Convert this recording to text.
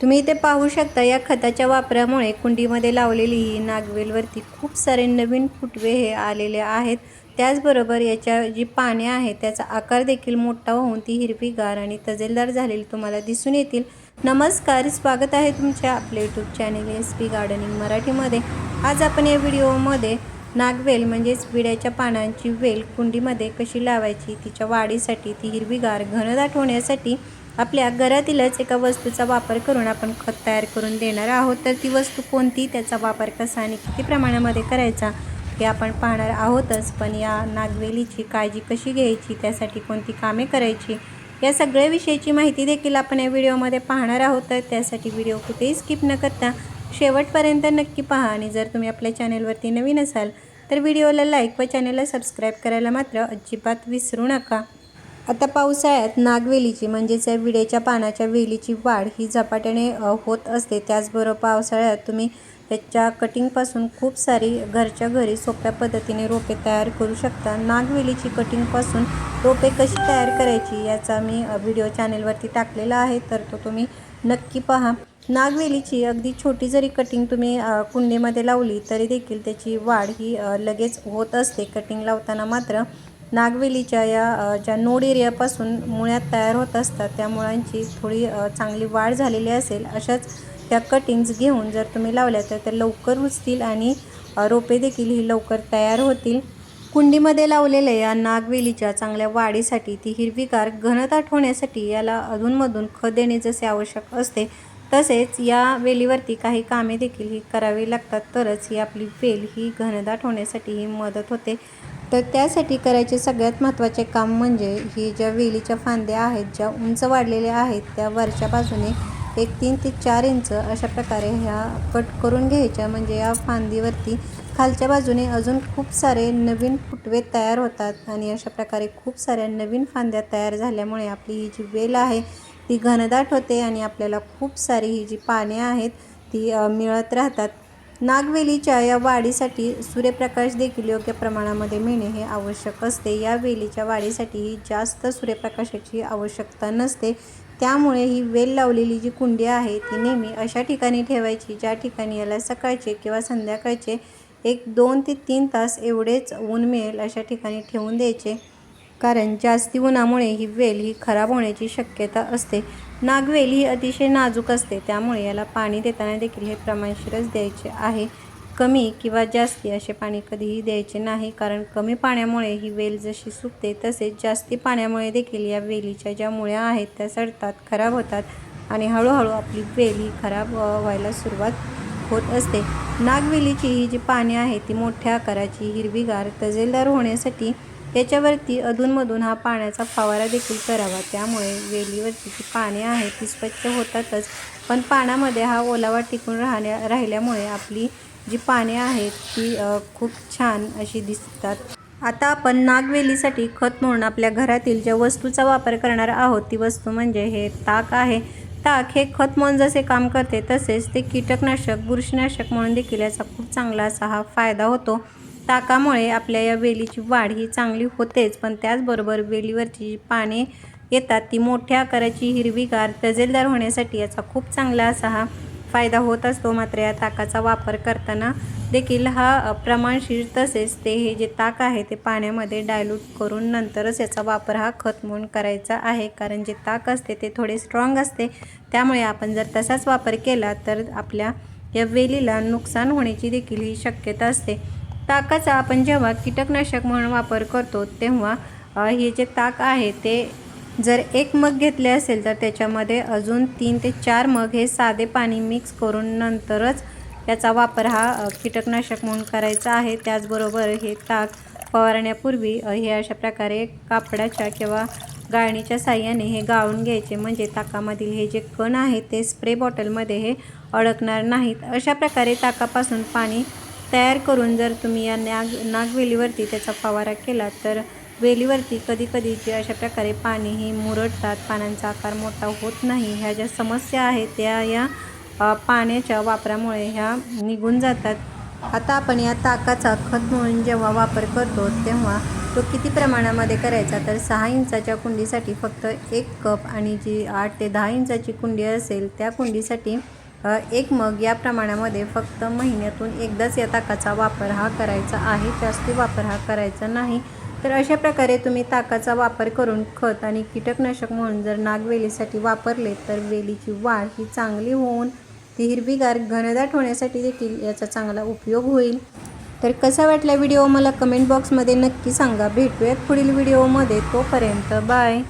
तुम्ही इथे पाहू शकता या खताच्या वापरामुळे कुंडीमध्ये लावलेली ही नागवेलवरती खूप सारे नवीन फुटवे हे आलेले आहेत. त्याचबरोबर याच्या जी पाने आहेत त्याचा आकार देखील मोठा होऊन ती हिरवीगार आणि तजेलदार झालेली तुम्हाला दिसून येतील. नमस्कार स्वागत आहे तुमच्या आपल्या YouTube channel S P gardening मराठीमध्ये. आज आपण या व्हिडिओमध्ये नागवेल म्हणजेच विड्याच्या पानांची वेल कुंडीमध्ये कशी लावायची तिच्या वाढीसाठी ती हिरवीगार घनदाट होण्यासाठी आपल्या घरातीलच एका वस्तूचा वापर करून आपण खत तयार करून देणार आहोत. तर ती वस्तू कोणती त्याचा वापर कसा आणि किती प्रमाणामध्ये करायचा हे आपण पाहणार आहोतच. पण या नागवेलीची काळजी कशी घ्यायची त्यासाठी कोणती कामे करायची या सगळ्याविषयीची माहिती देखील आपण या व्हिडिओमध्ये पाहणार आहोत. तर त्यासाठी व्हिडिओ कुठेही स्किप न करता शेवटपर्यंत नक्की पहा आणि जर तुम्ही आपल्या चॅनेलवरती नवीन असाल तर व्हिडिओला लाईक व चॅनेलला सबस्क्राईब करायला मात्र अजिबात विसरू नका. आता पावसाळ्यात नागवेलीची म्हणजेच या विड्याच्या पानाच्या वेलीची वाढ ही झपाट्याने होत असते. त्याचबरोबर पावसाळ्यात तुम्ही त्याच्या कटिंगपासून खूप सारी घरच्या घरी सोप्या पद्धतीने रोपे तयार करू शकता. नागवेलीची कटिंगपासून रोपे कशी तयार करायची याचा मी व्हिडिओ चॅनेलवरती टाकलेला आहे तर तो तुम्ही नक्की पहा. नागवेलीची अगदी छोटी जरी कटिंग तुम्ही कुंडीमध्ये लावली तरी देखील त्याची वाढ ही लगेच होत असते. कटिंग लावताना मात्र नागवेलीच्या या ज्या नोड एरियापासून मुळ्यात तयार होत असतात त्या मुळांची थोडी चांगली वाढ झालेली असेल अशाच त्या कटिंग्ज घेऊन जर तुम्ही लावल्या तर त्या लवकर रुजतील आणि रोपे देखील ही लवकर तयार होतील. कुंडीमध्ये लावलेल्या या नागवेलीच्या चांगल्या वाढीसाठी ती हिरवीगार घनदाट होण्यासाठी याला अधूनमधून खत देणे जसे आवश्यक असते तसेच या वेलीवरती काही कामे देखील ही करावी लागतात. तरच ही आपली वेल ही घनदाट होण्यासाठी ही मदत होते. तर त्यासाठी करायचे सगळ्यात महत्त्वाचे काम म्हणजे ही ज्या वेलीच्या फांद्या आहेत ज्या उंच वाढलेल्या आहेत त्या वरच्या बाजूने एक तीन ते चार इंच अशा प्रकारे ह्या कट करून घ्यायच्या. म्हणजे या फांदीवरती खालच्या बाजूने अजून खूप सारे नवीन फुटवे तयार होतात आणि अशा प्रकारे खूप साऱ्या नवीन फांद्या तयार झाल्यामुळे आपली ही जी वेल आहे ती घनदाट होते आणि आपल्याला खूप सारी ही जी पाने आहेत ती मिळत राहतात. नागवेलीच्या या वाढीसाठी सूर्यप्रकाश देखील योग्य प्रमाणामध्ये मिळणे हे आवश्यक असते. या वेलीच्या वाढीसाठी ही जास्त सूर्यप्रकाशाची आवश्यकता नसते. त्यामुळे ही वेल लावलेली जी कुंडी आहे ती नेहमी अशा ठिकाणी ठेवायची ज्या ठिकाणी याला सकाळचे किंवा संध्याकाळचे एक दोन ते तीन तास एवढेच ऊन मिळेल अशा ठिकाणी ठेवून द्यायचे. कारण जास्ती उन्हामुळे ही वेल ही खराब होण्याची शक्यता असते. नागवेल ही अतिशय नाजूक असते. त्यामुळे याला पाणी देताना देखील हे प्रमाणशीरच द्यायचे आहे. कमी किंवा जास्ती असे पाणी कधीही द्यायचे नाही कारण कमी पाण्यामुळे ही वेल जशी सुकते तसेच जास्ती पाण्यामुळे देखील या वेलीच्या ज्या मुळ्या आहेत त्या सडतात खराब होतात आणि हळूहळू आपली वेल ही खराब व्हायला सुरुवात होत असते. नागवेलीची ही जी पाने आहेत ती मोठ्या आकाराची हिरवीगार तजेलदार होण्यासाठी याच्यावरती अधूनमधून हा पाण्याचा फवारा देखील करावा. त्यामुळे वेलीवरची जी पाने आहेत ती स्वच्छ होतातच. पण पाण्यामध्ये हा ओलावा टिकून राहण्या राहिल्यामुळे आपली जी पाने आहेत ती खूप छान अशी दिसतात. आता आपण नागवेलीसाठी खत म्हणून आपल्या घरातील ज्या वस्तूचा वापर करणार आहोत ती वस्तू म्हणजे हे ताक आहे. ताक हे खत म्हणून जसे काम करते तसेच ते कीटकनाशक बुरशीनाशक म्हणून देखील याचा खूप चांगला असा हा फायदा होतो. ताकामुळे आपल्या या वेलीची वाढ ही चांगली होतेच पण त्याचबरोबर वेलीवरची जी पाने येतात ती मोठ्या आकाराची हिरवीगार तजेलदार होण्यासाठी याचा खूप चांगला असा हा फायदा होत असतो. मात्र या ताकाचा वापर करताना देखील हा प्रमाणशीर तसेच ते हे जे ताक आहे ते पाण्यामध्ये डायल्यूट करून नंतरच याचा वापर हा खत म्हणून करायचा आहे. कारण जे ताक असते ते थोडे स्ट्रॉंग असते. त्यामुळे आपण जर तसाच वापर केला तर आपल्या या वेलीला नुकसान होण्याची देखील ही शक्यता असते. ताकाचा आपण जेव्हा कीटकनाशक म्हणून वापर करतो तेव्हा हे जे ताक आहे ते जर एक मग घेतले असेल तर त्याच्यामध्ये अजून तीन ते चार मग हे साधे पाणी मिक्स करून नंतरच त्याचा वापर हा कीटकनाशक म्हणून करायचा आहे. त्याचबरोबर हे ताक फवारण्यापूर्वी हे अशा प्रकारे कापडाच्या किंवा गाळणीच्या साह्याने हे गाळून घ्यायचे. म्हणजे ताकामधील हे जे कण आहेत ते स्प्रे बॉटलमध्ये हे अडकणार नाहीत. अशा प्रकारे ताकापासून पाणी तयार करून जर तुम्ही या नाग नागवेलीवरती त्याचा फवारा केला तर वेलीवरती कधी कधी जे अशा प्रकारे पाणी ही मुरडतात पानांचा आकार मोठा होत नाही ह्या ज्या समस्या आहेत त्या या पाण्याच्या वापरामुळे ह्या निघून जातात. आता आपण या ताकाचा खत म्हणून जेव्हा वापर करतो तेव्हा तो किती प्रमाणामध्ये करायचा? तर सहा इंचाच्या कुंडीसाठी फक्त एक कप आणि जी आठ ते दहा इंचाची कुंडी असेल त्या कुंडीसाठी एक मग या प्रमाणामध्ये फक्त महिन्यातून एकदाच या ताकाचा वापर हा करायचा आहे. जास्ती वापर हा करायचा नाही. तर अशा प्रकारे तुम्ही ताकाचा वापर करून खत आणि कीटकनाशक म्हणून जर नागवेलीसाठी वापरले तर वेलीची वाढ ही चांगली होऊन ती हिरवीगार घनदाट होण्यासाठी देखील याचा चांगला उपयोग होईल. तर कसा वाटला व्हिडिओ? मला कमेंट बॉक्समध्ये नक्की सांगा. भेटूयात पुढील व्हिडिओमध्ये. तोपर्यंत बाय.